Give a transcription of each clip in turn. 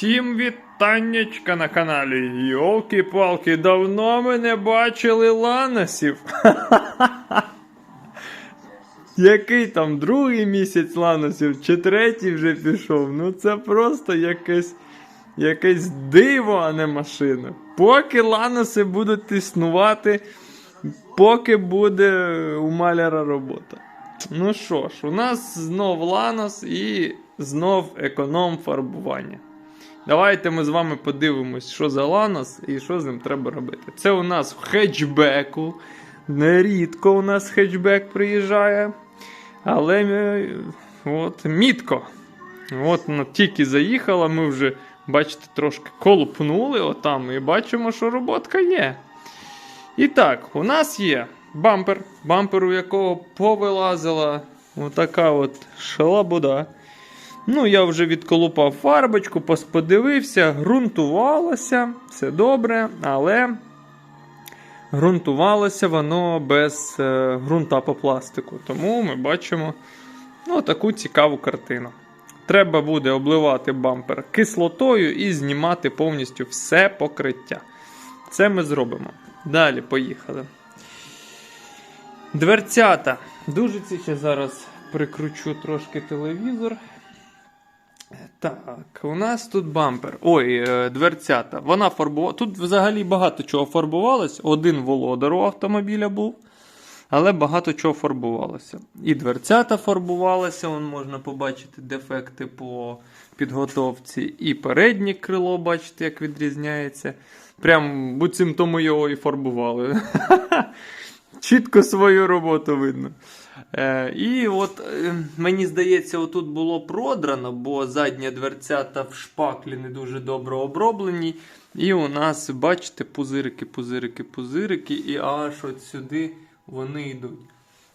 Всім вітаннячка на каналі. Йолки-палки, давно ми не бачили ланосів. Який там другий місяць ланосів, чи третій вже пішов. Ну це просто якесь, якесь диво, а не машина. Поки ланоси будуть існувати, поки буде у маляра робота. Ну що ж, у нас знов ланос і знов економ фарбування. Давайте ми з вами подивимось, що за ланос і що з ним треба робити. Це у нас в хетчбеку. Нерідко у нас хетчбек приїжджає. Але е, от, мітко. От вона тільки заїхала, ми вже, бачите, трошки колупнули отам і бачимо, що роботка є. І так, у нас є бампер, бампер, у якого повилазила отака от шалабуда. Ну, я вже відколупав фарбочку, пос- подивився, ґрунтувалося, все добре, але ґрунтувалося воно без е, ґрунта по пластику. Тому ми бачимо ну, таку цікаву картину. Треба буде обливати бампер кислотою і знімати повністю все покриття. Це ми зробимо. Далі поїхали. Дверцята. Дуже ці ще зараз прикручу трошки телевізор. Так, у нас тут бампер. Ой, е, дверцята. Вона фарбувала. Тут взагалі багато чого фарбувалось. Один володар у автомобіля був. Але багато чого фарбувалося. І дверцята фарбувалися, вон можна побачити дефекти по підготовці. І переднє крило, бачите, як відрізняється. Прям буцім тому його і фарбували. Чітко свою роботу видно. Е, і от е, мені здається, отут було продрано, бо задня дверцята в шпаклі не дуже добре оброблені. І у нас, бачите, пузирики, пузирики, пузирики, і аж от сюди вони йдуть.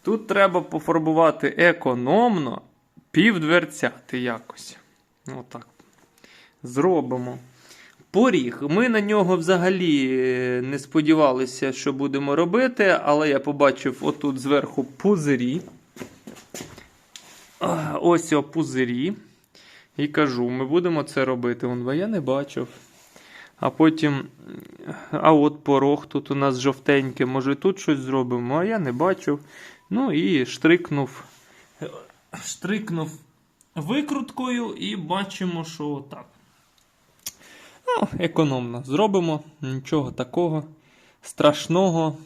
Тут треба пофарбувати економно пів дверцяти якось. Отак. Зробимо. Поріг. Ми на нього взагалі е, не сподівалися, що будемо робити, але я побачив отут зверху пузирі. Ось о пузирі. І кажу, ми будемо це робити. Вон, бо я не бачив. А потім, а от порог тут у нас жовтенький, може тут щось зробимо, а я не бачив. Ну і штрикнув, штрикнув викруткою і бачимо, що так. Ну, економно зробимо, нічого такого страшного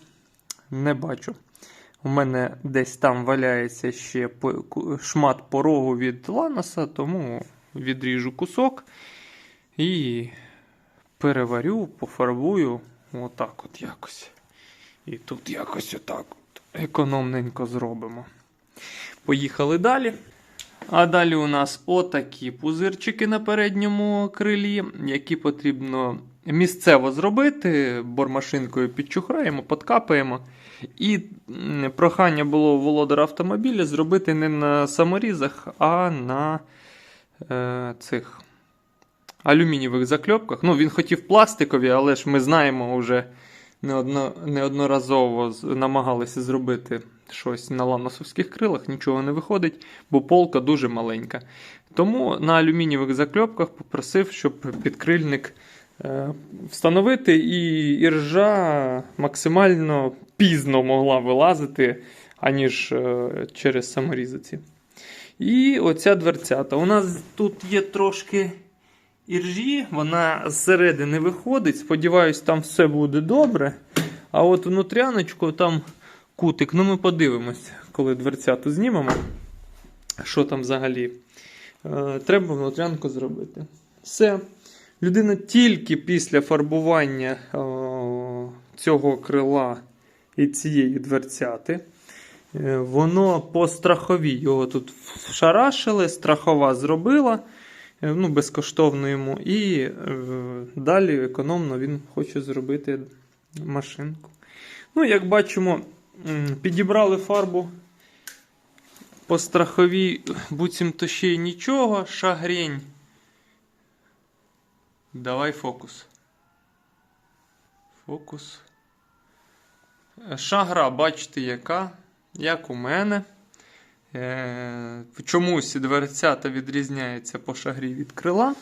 не бачу. У мене десь там валяється ще шмат порогу від ланоса, тому відріжу кусок і переварю, пофарбую отак от якось. І тут якось отак от економненько зробимо. Поїхали далі. А далі у нас отакі пузирчики на передньому крилі, які потрібно місцево зробити. Бормашинкою підчухраємо, подкапаємо. І прохання було у володара автомобіля зробити не на саморізах, а на е, цих алюмінієвих закльопках. Ну, він хотів пластикові, але ж ми знаємо вже неодно, неодноразово намагалися зробити щось на ланосовських крилах, нічого не виходить, бо полка дуже маленька. Тому на алюмінієвих закльопках попросив, щоб підкрильник е, встановити, і іржа максимально пізно могла вилазити, аніж е, через саморізаці. І оця дверцята. У нас тут є трошки іржі, вона зсередини виходить. Сподіваюсь, там все буде добре. А от внутряночку там кутик. Ну, ми подивимось, коли дверцяту знімемо. Що там взагалі? Е, треба внутрянку зробити. Все. Людина тільки після фарбування цього крила і цієї дверцяти. е, Воно по страховій його тут шарашили, страхова зробила е, ну, безкоштовно йому. І далі економно він хоче зробити машинку. Ну, як бачимо, підібрали фарбу по страховій, буцімто ще й нічого, шагрень. Давай фокус. Фокус. Е, Шагра, бачите, яка, як у мене. Е, чомусь дверцята відрізняється по шагрі від крила.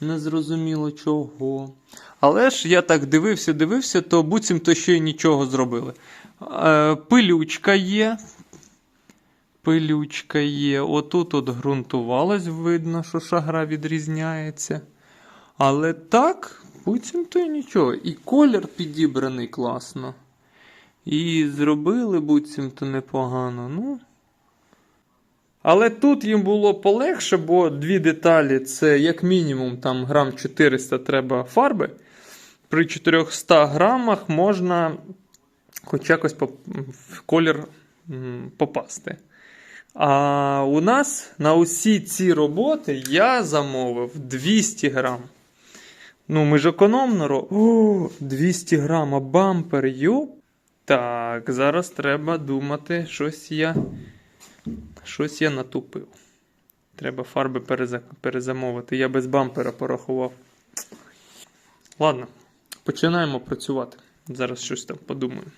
Незрозуміло чого. Але ж я так дивився, дивився, то буцімто ще й нічого зробили. Е, пилючка є. Пилючка є. Отут от ґрунтувалось, видно, що шагра відрізняється. Але так, буцімто й нічого. І колір підібраний класно. І зробили буцімто непогано. Ну. Але тут їм було полегше, бо дві деталі це як мінімум там грам 400 треба фарби. При 400 грамах можна хоч якось в колір попасти. А у нас на усі ці роботи я замовив 200 грам. Ну, ми ж економно робимо. О, 200 грам, бампер, йоп. Так, зараз треба думати, щось я. Щось я натупив. Треба фарби перезамовити. Я без бампера порахував. Ладно, починаємо працювати. Зараз щось там подумаю.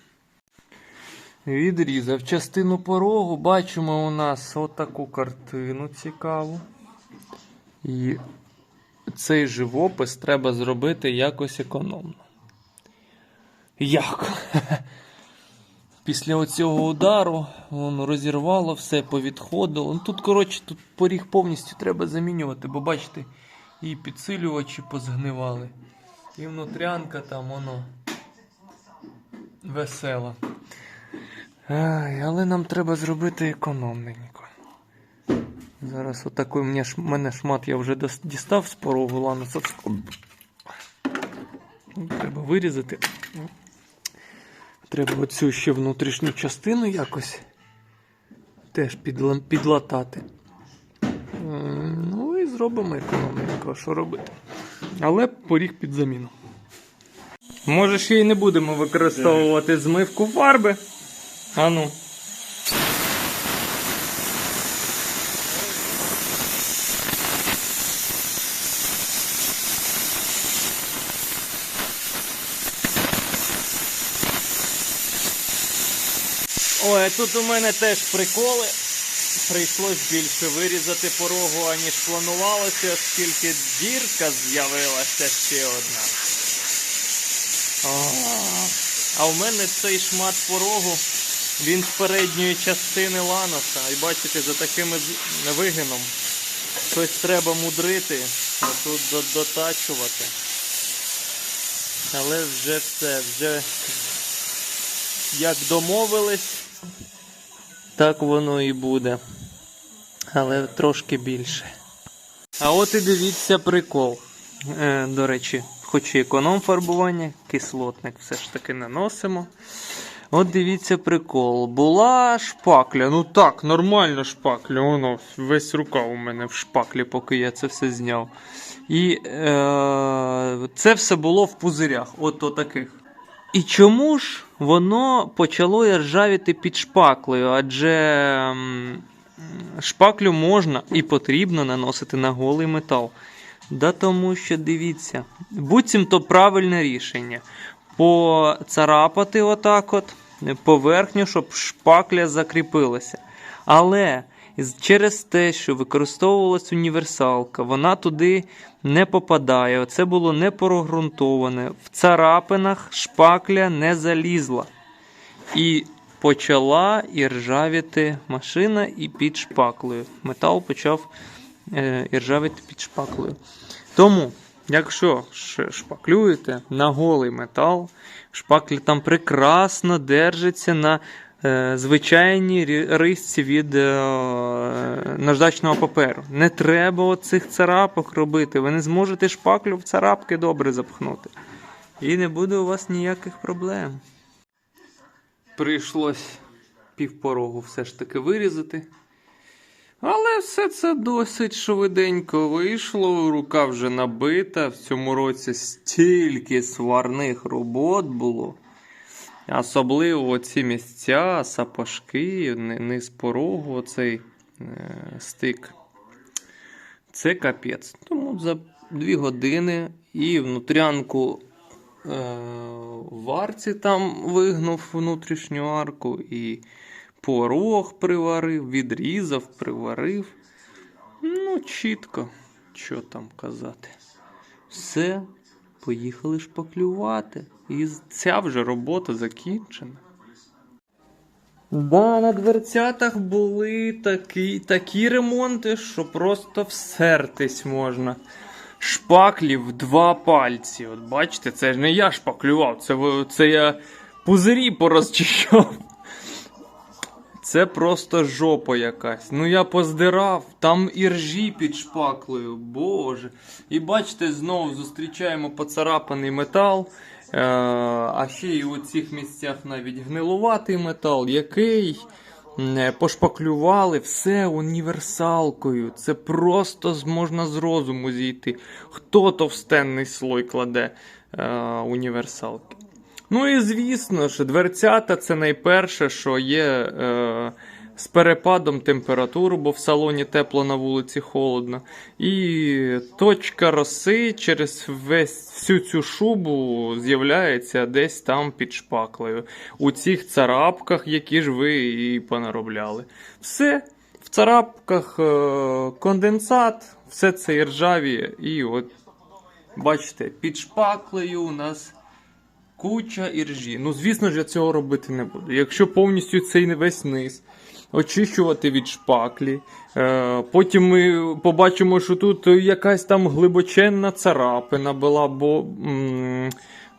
Відрізав частину порогу. Бачимо у нас отаку картину цікаву. І цей живопис треба зробити якось економно. Як? Після оцього удару воно розірвало все, повідходило. Ну, тут, коротше, тут поріг повністю треба замінювати, бо бачите, і підсилювачі позгнивали, і внутрянка там воно весела. Ай, але нам треба зробити економненько. Зараз отакий мене, мене шмат я вже дістав з порогу лануса. Треба вирізати. Треба оцю ще внутрішню частину якось теж підлатати. Ну і зробимо економіку, що робити. Але поріг під заміну. Може, ще й не будемо використовувати змивку фарби. А ну. Ой, тут у мене теж приколи. Прийшлось більше вирізати порогу, аніж планувалося, оскільки дірка з'явилася ще одна. А, А у мене цей шмат порогу, він з передньої частини ланоса. І бачите, за таким вигином щось треба мудрити, а тут дотачувати. Але вже все, вже як домовились, так воно і буде. Але трошки більше. А от і дивіться прикол. Е, до речі, хоч і економ фарбування, кислотник все ж таки наносимо. От дивіться прикол. Була шпакля. Ну так, нормально шпакля. Воно весь рукав у мене в шпаклі, поки я це все зняв. І е, це все було в пузирях, от таких. І чому ж воно почало ржавіти під шпаклею? Адже шпаклю можна і потрібно наносити на голий метал. Да тому що дивіться, буцімто правильне рішення. Поцарапати отак от поверхню, щоб шпакля закріпилася. Але через те, що використовувалась універсалка, вона туди не попадає. Оце було не прогрунтоване. В царапинах шпакля не залізла. І почала іржавіти машина і під шпаклею. Метал почав е, іржавіти під шпаклею. Тому, якщо шпаклюєте на голий метал, шпакля там прекрасно держиться на е, звичайній рі- рисці від е, наждачного паперу. Не треба оцих царапок робити. Ви не зможете шпаклю в царапки добре запхнути. І не буде у вас ніяких проблем. Прийшлось півпорогу все ж таки вирізати. Але все це досить швиденько вийшло, рука вже набита. В цьому році стільки сварних робот було. Особливо ці місця, сапожки, ни- низ порогу, оцей е, стик. Це капець. Тому за дві години і внутрянку е, в арці там вигнув внутрішню арку, і порог приварив, відрізав, приварив. Ну, чітко, що там казати. Все, поїхали шпаклювати. І ця вже робота закінчена. Да, на дверцятах були такі, такі ремонти, що просто всертись можна. Шпаклі в два пальці. От бачите, це ж не я шпаклював, це, це я пузирі порозчищав. Це просто жопа якась. Ну я поздирав, там іржі під шпаклею, боже. І бачите, знову зустрічаємо поцарапаний метал. Е, а ще й у цих місцях навіть гнилуватий метал, який пошпаклювали все універсалкою. Це просто можна з розуму зійти. Хто товстенний слой кладе е, універсалки? Ну і звісно ж, дверцята це найперше, що є е, з перепадом температури, бо в салоні тепло на вулиці холодно. І точка роси через весь всю цю шубу з'являється десь там під шпаклею. У цих царапках, які ж ви і понаробляли. Все. В царапках е, конденсат, все це і ржавіє. І от бачите, під шпаклею у нас куча іржі. Ну, звісно ж, я цього робити не буду. Якщо повністю цей весь низ очищувати від шпаклі, е, потім ми побачимо, що тут якась там глибоченна царапина була, бо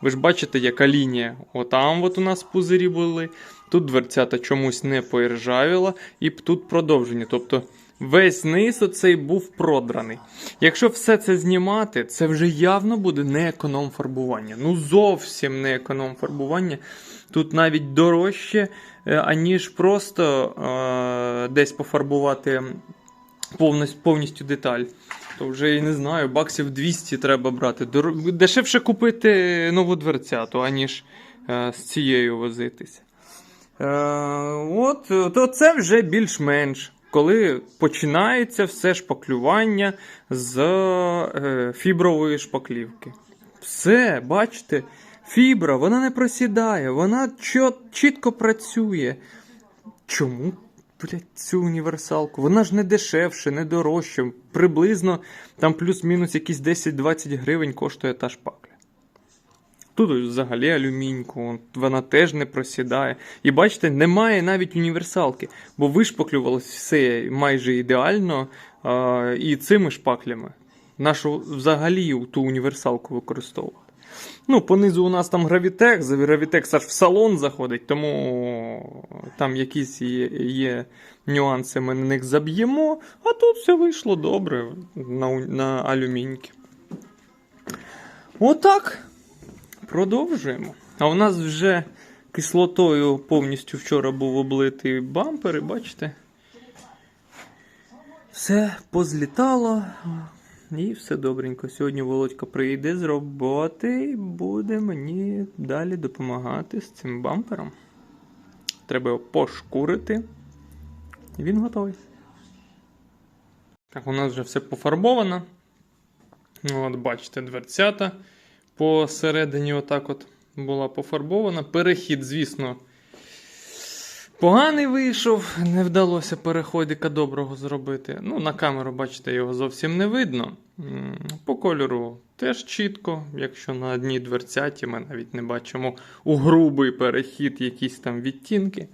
ви ж бачите, яка лінія. Отам от у нас пузирі були. Тут дверцята чомусь не поіржавіла, і тут продовження. Тобто весь низ оцей був продраний. Якщо все це знімати, це вже явно буде не економ фарбування. Ну зовсім не економ фарбування. Тут навіть дорожче, аніж просто е, десь пофарбувати повністю деталь. То вже я не знаю, баксів 200 треба брати. Дешевше купити нову дверцяту, аніж е, з цією возитися. Е, от, то це вже більш-менш. Коли починається все шпаклювання з е, фібрової шпаклівки. Все, бачите, фібра, вона не просідає, вона чітко працює. Чому, блядь, цю універсалку? Вона ж не дешевше, не дорожче. Приблизно там плюс-мінус якісь 10-20 гривень коштує та шпакля. Тут взагалі алюміньку, вона теж не просідає. І бачите, немає навіть універсалки, бо вишпаклювалось все майже ідеально а, і цими шпаклями. Нашу взагалі ту універсалку використовувати. Ну, понизу у нас там гравітекс, гравітекс аж в салон заходить, тому там якісь є, є нюанси, ми на них заб'ємо, а тут все вийшло добре на, на алюміньки. Отак. Продовжуємо. А у нас вже кислотою повністю вчора був облитий бампер, і бачите. Все позлітало. І все добренько. Сьогодні Володька прийде з роботи і буде мені далі допомагати з цим бампером. Треба його пошкурити. І він готовий. Так, у нас вже все пофарбовано. Ну, От, бачите, дверцята посередині отак от була пофарбована. Перехід, звісно, поганий вийшов, не вдалося переходика доброго зробити. Ну, на камеру, бачите, його зовсім не видно. По кольору теж чітко, якщо на одній дверцяті ми навіть не бачимо у грубий перехід якісь там відтінки.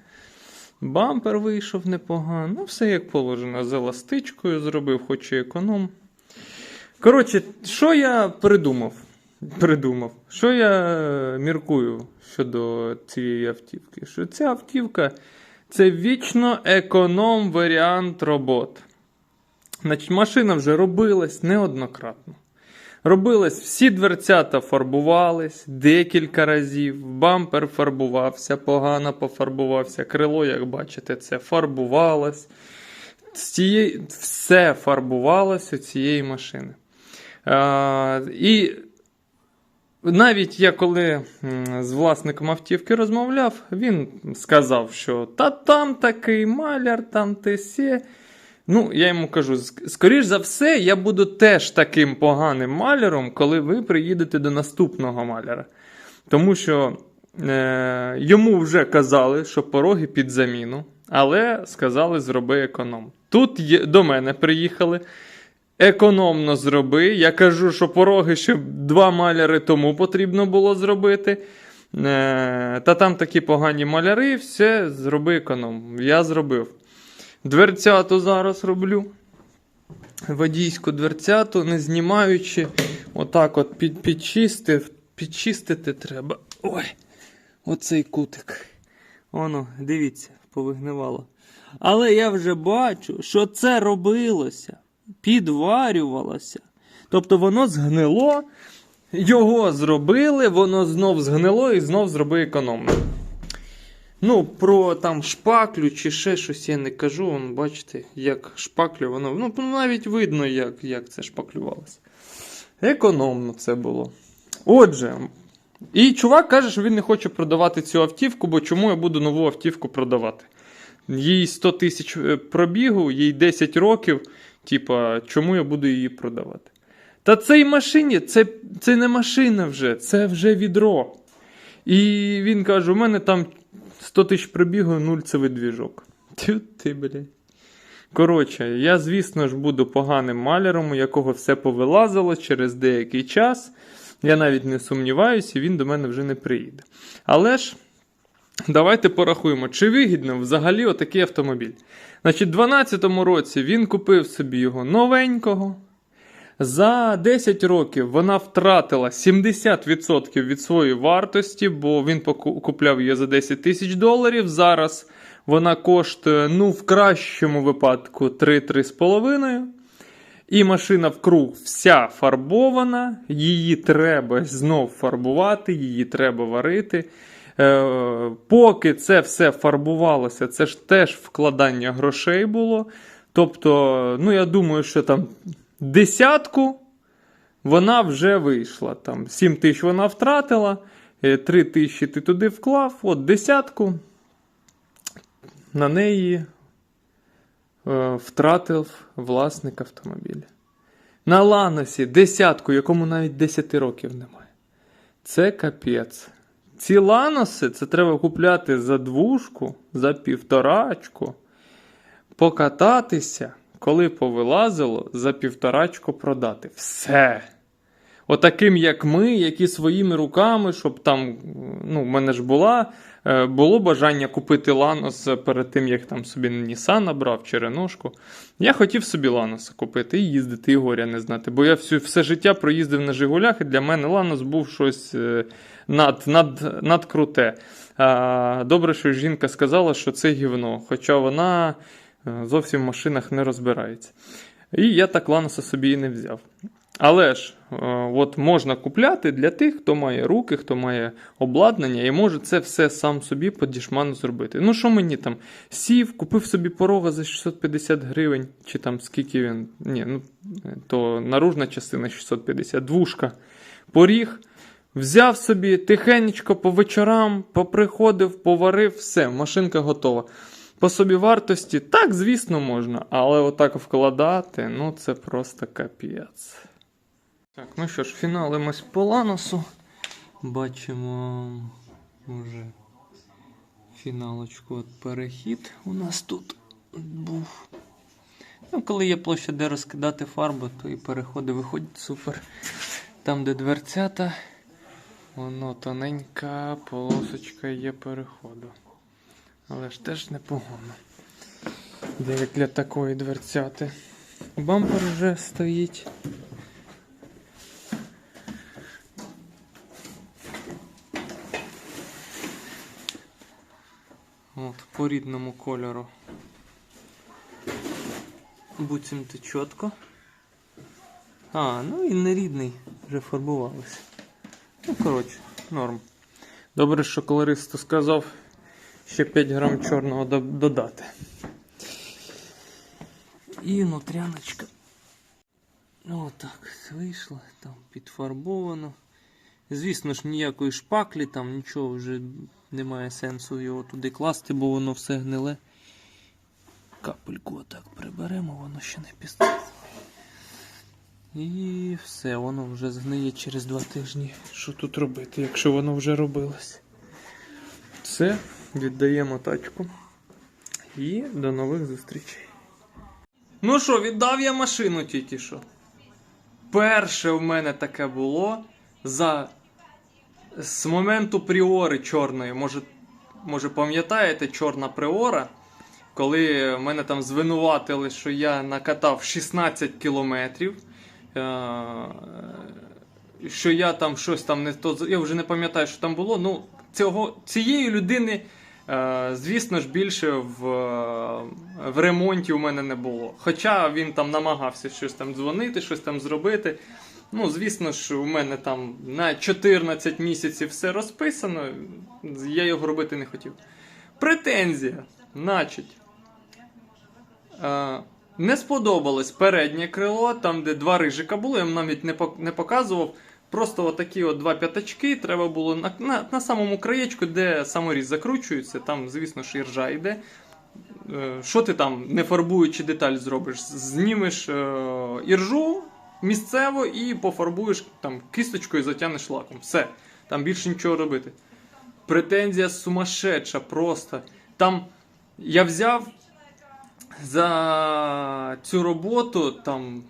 Бампер вийшов непогано, ну, все як положено, з еластичкою зробив, хоч і економ. Коротше, що я придумав? Придумав. Що я е, міркую щодо цієї автівки? Що ця автівка це вічно економ варіант робот. Значить, машина вже робилась неоднократно. Робилась, всі дверцята фарбувались декілька разів, бампер фарбувався, погано пофарбувався, крило, як бачите, це фарбувалось. Цієї, все фарбувалось у цієї машини. А, і навіть я коли з власником автівки розмовляв, він сказав, що та там такий маляр, там те сє. Ну, я йому кажу: скоріш за все, я буду теж таким поганим маляром, коли ви приїдете до наступного маляра. Тому що е, йому вже казали, що пороги під заміну, але сказали, зроби економ. Тут є, до мене приїхали. Економно зроби. Я кажу, що пороги ще два маляри тому потрібно було зробити. Е, Та там такі погані маляри, все зроби економ. Я зробив. Дверцяту зараз роблю. Водійську дверцяту, не знімаючи, отак от під, підчистив, підчистити треба. Ой, оцей кутик. Воно, дивіться, повигнивало. Але я вже бачу, що це робилося, підварювалося. Тобто воно згнило, його зробили, воно знов згнило і знов зроби економно. Ну, про там шпаклю чи ще щось я не кажу. Вон, бачите, як шпаклю воно. Ну, навіть видно, як, як це шпаклювалося. Економно це було. Отже, і чувак каже, що він не хоче продавати цю автівку, бо чому я буду нову автівку продавати? Їй 100 тисяч е, пробігу, їй 10 років. Типа, чому я буду її продавати? Та цій машині це, це не машина вже, це вже відро. І він каже: у мене там 100 тисяч пробігу, нульцевий двіжок. Тю ти, блядь. Коротше, я, звісно ж, буду поганим маляром, у якого все повилазило через деякий час. Я навіть не сумніваюся, він до мене вже не приїде. Але ж. Давайте порахуємо, чи вигідно взагалі отакий автомобіль. Значить, у 2012 році він купив собі його новенького. За 10 років вона втратила 70% від своєї вартості, бо він купляв її за 10 тисяч доларів. Зараз вона коштує, ну, в кращому випадку 3-3,5. І машина вкруг вся фарбована, її треба знов фарбувати, її треба варити. Е, поки це все фарбувалося, це ж теж вкладання грошей було. Тобто, ну я думаю, що там десятку вона вже вийшла. Там 7 тисяч вона втратила, 3 тисячі ти туди вклав, от десятку на неї е, втратив власник автомобіля. На Ланосі десятку, якому навіть 10 років немає. Це капець. Ці ланоси це треба купляти за двушку, за півторачку, покататися, коли повилазило, за півторачку продати. Все. Отаким, як ми, які своїми руками, щоб там, ну, в мене ж була, було бажання купити ланос перед тим, як там собі Nissan набрав чи реношку. Я хотів собі ланоса купити і їздити, і горя не знати. Бо я всю, все життя проїздив на Жигулях, і для мене ланос був щось е, над, над, надкруте. Добре, що жінка сказала, що це гівно, хоча вона е, зовсім в машинах не розбирається. І я так ланоса собі і не взяв. Але ж е, от можна купляти для тих, хто має руки, хто має обладнання і може це все сам собі по дішману зробити. Ну що мені там сів, купив собі порога за 650 гривень, чи там скільки він. Ні, ну то наружна частина 650, двушка. Поріг. Взяв собі тихенечко по вечорам, поприходив, поварив, все, машинка готова. По собі вартості, так, звісно, можна, але отак вкладати, ну це просто капець. Так, ну що ж, фіналимось по ланосу. Бачимо вже фіналочку от перехід у нас тут був. Ну, коли є площа, де розкидати фарбу, то і переходи виходять супер. Там, де дверцята, воно тоненька полосочка є переходу. Але ж теж непогано. Де для такої дверцяти. Бампер вже стоїть. От, по рідному кольору. Буцімто чітко. А, ну і нерідний вже фарбувалися. Ну, коротше, норм. Добре, що колористу сказав ще 5 грам чорного додати. І внутряночка. Ну, Отак, вийшло, там підфарбовано. Звісно ж, ніякої шпаклі, там нічого вже немає сенсу його туди класти, бо воно все гниле. Капельку отак приберемо, воно ще не пізно. І все, воно вже згниє через два тижні. Що тут робити, якщо воно вже робилось? Все, віддаємо тачку. І до нових зустрічей. Ну що, віддав я машину тільки що. Перше в мене таке було за з моменту пріори чорної. Може, може пам'ятаєте, чорна пріора, коли мене там звинуватили, що я накатав 16 кілометрів. е, Що я там щось там не то. Я вже не пам'ятаю, що там було. Ну, цього, цієї людини, е, звісно ж, більше в, в ремонті у мене не було. Хоча він там намагався щось там дзвонити, щось там зробити. Ну, звісно ж, у мене там на 14 місяців все розписано, я його робити не хотів. Претензія, значить. Е, не сподобалось переднє крило, там, де два рижика було, я навіть не, показував. Просто отакі от два п'ятачки треба було на, на, на самому краєчку, де саморіз закручується, там, звісно ж, іржа йде. Е, Що ти там, не фарбуючи деталь, зробиш? Знімеш е, іржу місцево і пофарбуєш там кисточкою, затягнеш лаком. Все. Там більше нічого робити. Претензія сумасшедша просто. Там я взяв за цю роботу там.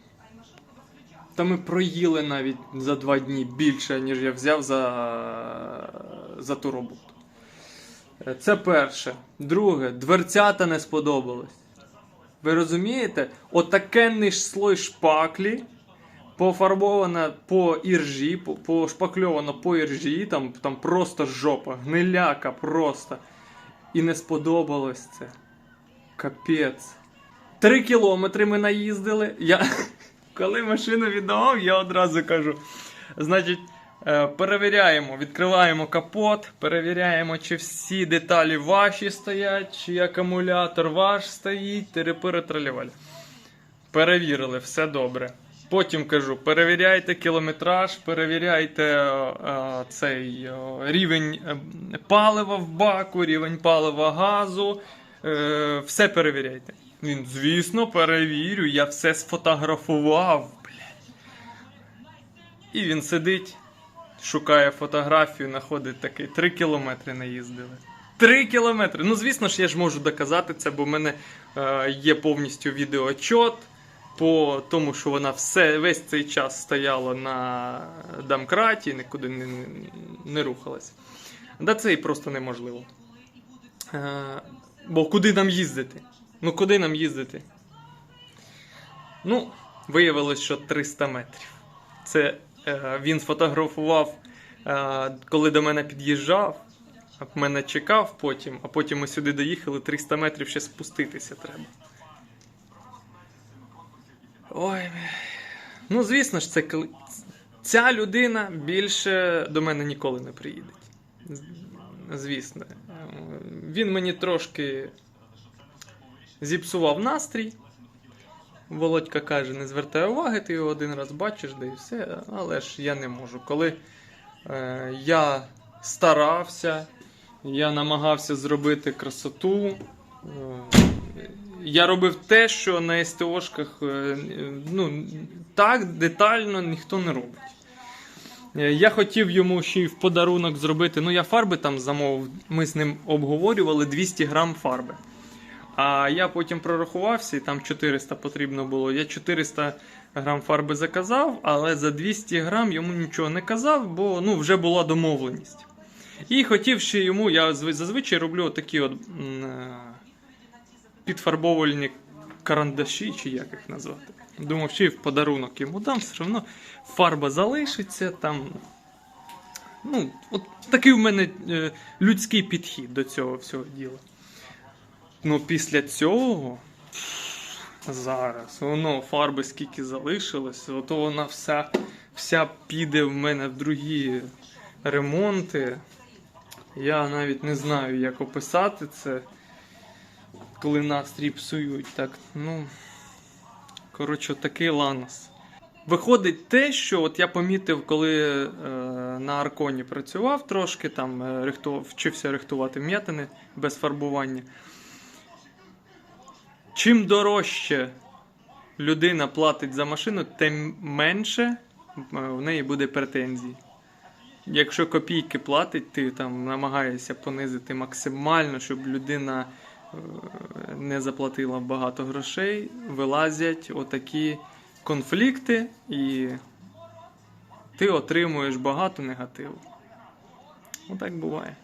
Та ми проїли навіть за два дні більше, ніж я взяв за, за ту роботу. Це перше. Друге, дверцята не сподобались. Ви розумієте? Отакенний ж слой шпаклі, пофарбована по іржі, по- пошпакльовано по іржі, там, там просто жопа, гниляка просто. І не сподобалось це. Капець. Три кілометри ми наїздили. Я, коли машину віддавав, я одразу кажу. Значить, е, перевіряємо, відкриваємо капот, перевіряємо, чи всі деталі ваші стоять, чи акумулятор ваш стоїть, терепири траліваль. Перевірили, все добре. Потім кажу: перевіряйте кілометраж, перевіряйте е, е, цей е, рівень е, палива в баку, рівень палива газу. Е, все перевіряйте. Він, звісно, перевірю, я все сфотографував. Блядь. І він сидить, шукає фотографію, знаходить такий. Три кілометри наїздили. Три кілометри. Ну, звісно ж, я ж можу доказати це, бо в мене е, є повністю відеоотчот по тому, що вона все, весь цей час стояла на домкраті, нікуди не, не, не рухалась. Да це і просто неможливо. Е, бо куди нам їздити? Ну куди нам їздити? Ну, виявилось, що 300 метрів. Це е, він сфотографував, е, коли до мене під'їжджав, мене чекав потім, а потім ми сюди доїхали 300 метрів ще спуститися треба. Ой. Ну, звісно ж, це ця людина більше до мене ніколи не приїде. Звісно. Він мені трошки зіпсував настрій. Володька каже, не звертай уваги, ти його один раз бачиш, да і все. Але ж я не можу. Коли е, я старався, я намагався зробити красоту. е, я робив те, що на СТОшках е, ну, так детально ніхто не робить. Е, Я хотів йому ще й в подарунок зробити. Ну, я фарби там замовив. Ми з ним обговорювали 200 грам фарби. А я потім прорахувався, і там 400 потрібно було. Я 400 грам фарби заказав, але за 200 грам йому нічого не казав, бо ну, вже була домовленість. І хотів ще йому, я зазвичай роблю такі от м, підфарбовувальні карандаші, чи як їх назвати. Думав, ще й в подарунок йому дам, все одно фарба залишиться там. Ну, от такий в мене е, людський підхід до цього всього діла. Ну, після цього. Зараз, воно фарби скільки залишилось, ото вона вся, вся піде в мене в другі ремонти. Я навіть не знаю, як описати це, коли настрій псують. Так, ну. Коротше, такий ланос. Виходить те, що от я помітив, коли е, на Арконі працював трошки, там е, рихту, вчився рихтувати м'ятини без фарбування. Чим дорожче людина платить за машину, тим менше е, в неї буде претензій. Якщо копійки платить, ти там намагаєшся понизити максимально, щоб людина не заплатила багато грошей, вилазять отакі конфлікти, і ти отримуєш багато негативу. Отак буває.